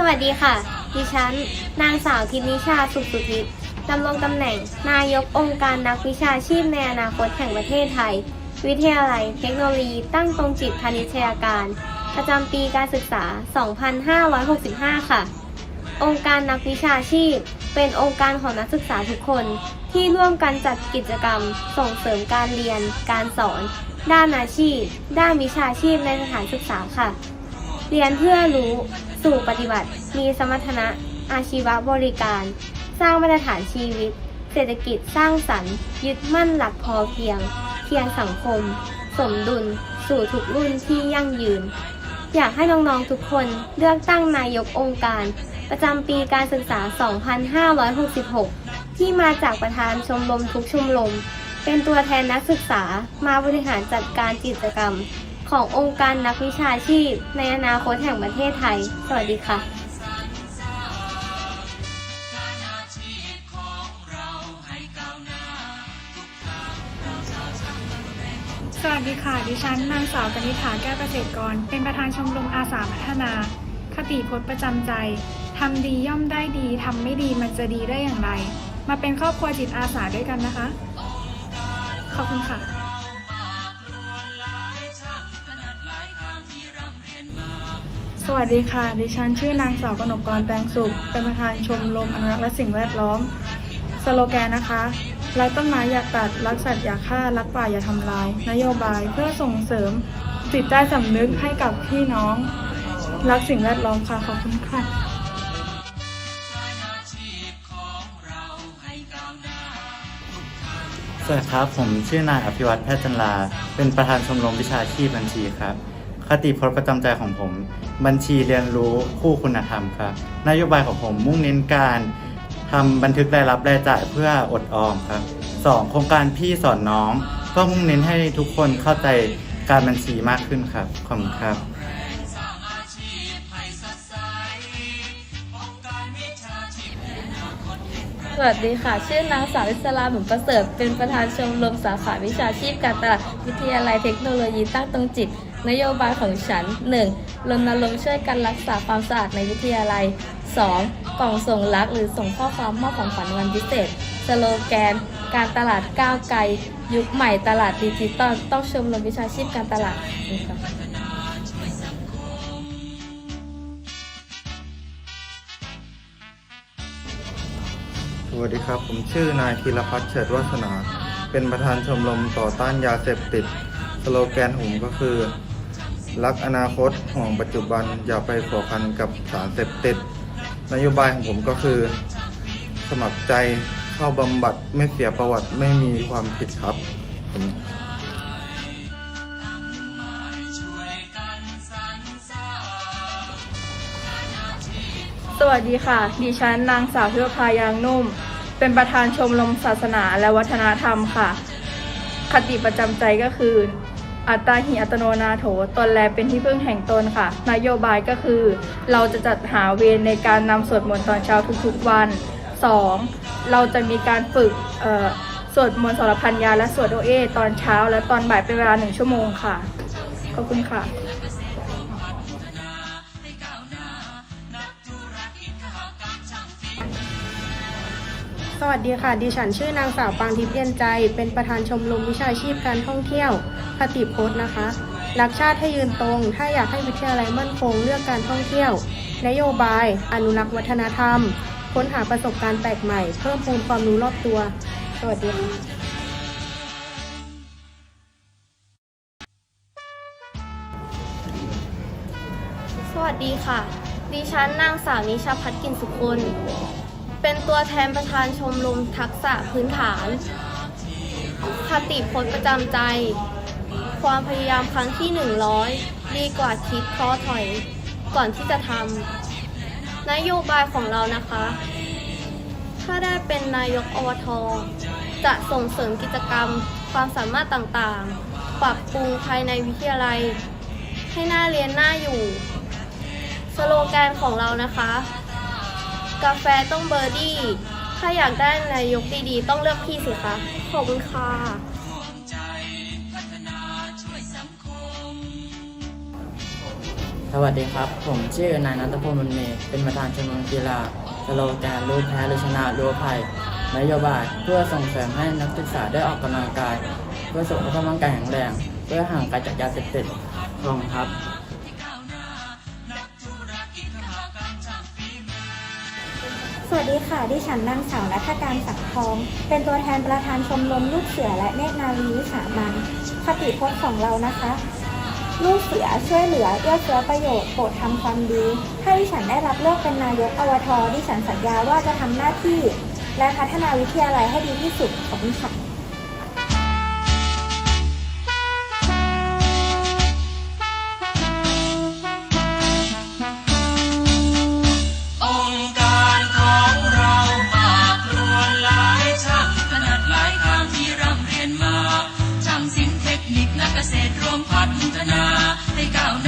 สวัสดีค่ะ ดิฉัน นางสาวทินิชาสุขสุทิศดำรงตำแหน่ง นายกองค์การนักวิชาชีพในอนาคตแห่งประเทศไทย วิทยาลัย เทคโนโลยี ตั้งตรงจิตพาณิชยาการ ประจำปีการศึกษา 2565 ค่ะ องค์การนักวิชาชีพ เป็นองค์การของนักศึกษาทุกคน ที่ร่วมกันจัดกิจกรรม ส่งเสริมการเรียน การสอน ด้านอาชีพ ด้านวิชาชีพในสถานศึกษาค่ะ เรียนเพื่อรู้สู่ปฏิบัติ มีสมรรถนะอาชีวบริการ สร้างมาตรฐานชีวิต เศรษฐกิจสร้างสรรค์ ยึดมั่นหลักพอเพียงเพียงสังคม สมดุล สู่ทุกรุ่นที่ยั่งยืน อยากให้น้องๆทุกคนเลือกตั้งนายกองค์การ ประจำปีการศึกษา 2566 ที่มาจากประธานชมรมทุกชมรมเป็นตัวแทนนักศึกษามาบริหารจัดการกิจกรรม ขององค์การนักวิชาชีพ ในอนาคตแห่งประเทศไทย สวัสดีค่ะสวัสดีค่ะ ดิฉันนางสาวกนิษฐาแก้วเกษตรกร เป็นประธานชมรมอาสาพัฒนา คติพจน์ประจำใจ ทำดีย่อมได้ดี ทำไม่ดีมันจะดีได้อย่างไร มาเป็นครอบครัวจิตอาสาด้วยกันนะคะ ขอบคุณค่ะ สวัสดีค่ะ ดิฉันชื่อนางสาวกนกกรแตงสุข เป็นประธานชมรมอนุรักษ์และสิ่งแวดล้อม สโลแกนนะคะ รักต้นไม้อย่าตัด รักสัตว์อย่าฆ่า รักป่าอย่าทำลาย นโยบายเพื่อส่งเสริมจิตใต้สำนึกให้กับพี่น้อง รักสิ่งแวดล้อมค่ะ ขอบคุณค่ะสวัสดีครับ ผมชื่อนายอภิวัตแพทย์จันลา เป็นประธานชมรมวิชาชีพบัญชีครับ คติพจน์ประจำใจของผม บัญชีเรียนรู้คู่คุณธรรมครับ นโยบายของผมมุ่งเน้นการทำบันทึกรายรับรายจ่ายเพื่ออดออมครับสองโครงการพี่สอนน้อง ก็มุ่งเน้นให้ทุกคนเข้าใจการบัญชีมากขึ้นครับ ขอบคุณครับสวัสดีค่ะ ชื่อนางสาวอิสลาหมุนประเสริฐ เป็นประธานชมรมสาขาวิชาชีพการตลาดวิทยาลัยเทคโนโลยีตั้งตรงจิต นโยบายของฉัน 1. รณรงค์ช่วยกันรักษาความสะอาดในวิทยาลัย 2. กล่องส่งรักหรือส่งข้อความมอบของขวัญวันพิเศษ สโลแกน การตลาดก้าวไกล ยุคใหม่ตลาดดิจิตอลต้องชมรมวิชาชีพการตลาดสวัสดีครับ ผมชื่อนายธีรพัฒน์เฉิดวัฒนา เป็นประธานชมรมต่อต้านยาเสพติด สโลแกนผมก็คือ รักอนาคตห่วงปัจจุบันอย่าไปผัวพันกับสารเสพติด นโยบายของผมก็คือ สมัครใจเข้าบำบัดไม่เสียประวัติไม่มีความผิดครับผมสวัสดีค่ะ ดิฉันนางสาวพิวพายางนุ่ม เป็นประธานชมรมศาสนาและวัฒนธรรมค่ะ คติประจำใจก็คือ อัตตาหิอัตโนนาโถตนแลเป็นที่พึ่งแห่งตนค่ะ นโยบายก็คือ เราจะจัดหาเวรในการนำสวดมนต์ตอนเช้าทุกๆวัน 2. เราจะมีการฝึกสวดมนต์สรพันยาและสวดโอเอตอนเช้าและตอนบ่ายเป็นเวลาหนึ่งชั่วโมงค่ะ ขอบคุณค่ะ สวัสดีค่ะ ดิฉันชื่อนางสาวปางทิพย์เย็นใจ เป็นประธานชมรมวิชาชีพการท่องเที่ยวคติโพสต์นะคะ รักชาติให้ยืนตรง ถ้าอยากให้วิทยาลัยมั่นคงเลือกการท่องเที่ยว นโยบาย อนุรักษ์วัฒนธรรม ค้นหาประสบการณ์แปลกใหม่ เพิ่มพูนความรู้รอบตัว สวัสดีค่ะสวัสดีค่ะ ดิฉันนางสาวนิชาพัฒกินสุคน เป็นตัวแทนประธานชมรมทักษะพื้นฐาน คติพจน์ประจำใจ ความพยายามครั้งที่ 100 ดีกว่าคิดท้อถอยก่อนที่จะทำนโยบายของเรานะคะ ถ้าได้เป็นนายกอวทจะส่งเสริมกิจกรรม ความสามารถต่างๆ ปรับปรุงภายในวิทยาลัย ให้น่าเรียนน่าอยู่ สโลแกนของเรานะคะ กาแฟต้องเบอร์ดี้ ถ้าอยากได้นายกดีๆ ต้องเลือกพี่สิคะ ขอบคุณค่ะควัสดีครับ ผมชื่อนายนัทพลมันเมย์เป็นประธานชมรมกีฬาสโลแกนรู้แพ้หรือชนะรู้ภัยนโยบายเพื่อส่งเสริมให้นักศึกษาได้ออกกำลังกาย เพื่อสุขภาพร่างกายแข็งแรง เพื่อห่างไกลจากยาเสพติดขอบคุณครับ สวัสดีค่ะ ดิฉันนางสาวนัฐการสังทอง เป็นตัวแทนประธานชมรมลูกเสือและเนตรนารีวิสามันคติพจน์ของเรานะคะ ลูกเสือช่วยเหลือเอื้อเฟื้อประโยชน์โปรดทำความดี ถ้าดิฉันได้รับเลือกเป็นนายกอวทดิฉันสัญญาว่าจะทำหน้าที่ และพัฒนาวิทยาลัยให้ดีที่สุดขอบคุณค่ะ กเกษตรรวมพัฒนาให้ก้าวหน้า